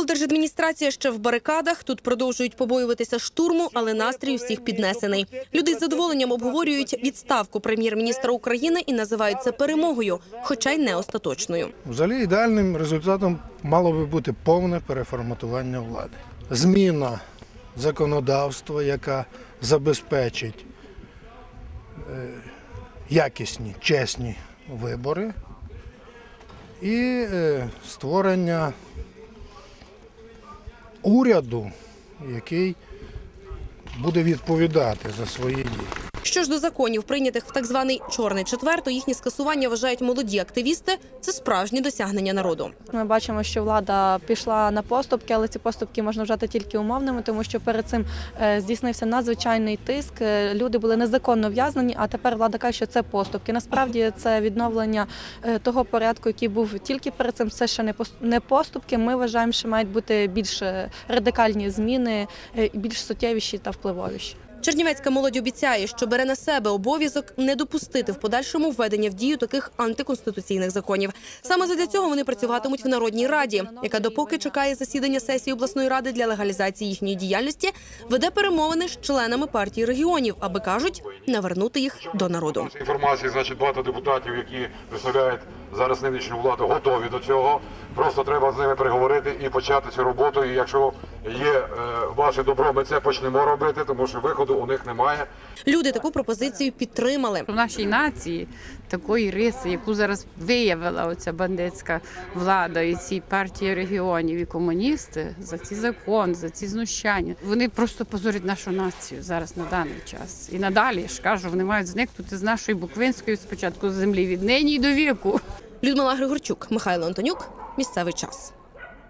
Облдержадміністрація ще в барикадах. Тут продовжують побоюватися штурму, але настрій усіх піднесений. Люди з задоволенням обговорюють відставку прем'єр-міністра України і називають це перемогою, хоча й не остаточною. Взагалі ідеальним результатом мало би бути повне переформатування влади. Зміна законодавства, яка забезпечить е, якісні, чесні вибори, і е, створення уряду, який буде відповідати за свої дії. Що ж до законів, прийнятих в так званий чорний четвер, то їхнє скасування вважають молоді активісти. Це справжні досягнення народу. Ми бачимо, що влада пішла на поступки, але ці поступки можна вважати тільки умовними, тому що перед цим е, здійснився надзвичайний тиск. е, Люди були незаконно в'язнені, а тепер влада каже, що це поступки. Насправді це відновлення е, того порядку, який був тільки перед цим. Це ще не пос- поступки. Ми вважаємо, що мають бути більш радикальні зміни, більш суттєвіші та впливовіші. Чернівецька молодь обіцяє, що бере на себе обов'язок не допустити в подальшому введення в дію таких антиконституційних законів. Саме задля цього вони працюватимуть в Народній раді, яка допоки чекає засідання сесії обласної ради для легалізації їхньої діяльності, веде перемовини з членами партії регіонів, аби кажуть навернути їх до народу. Інформації, значить, багато депутатів, які представляють зараз нинішню владу, готові до цього. Просто треба з ними переговорити і почати цю роботу. І якщо є е, ваше добро, ми це почнемо робити, тому що виходу у них немає. Люди таку пропозицію підтримали. В нашій нації такої риси, яку зараз виявила оця бандитська влада і ці партії регіонів і комуністи за ці закон, за ці знущання. Вони просто позорять нашу націю зараз на даний час. І надалі я ж кажу, вони мають зникнути з нашої буквинської спочатку з землі від нині й до віку. Людмила Григорчук, Михайло Антонюк. Місцевий час.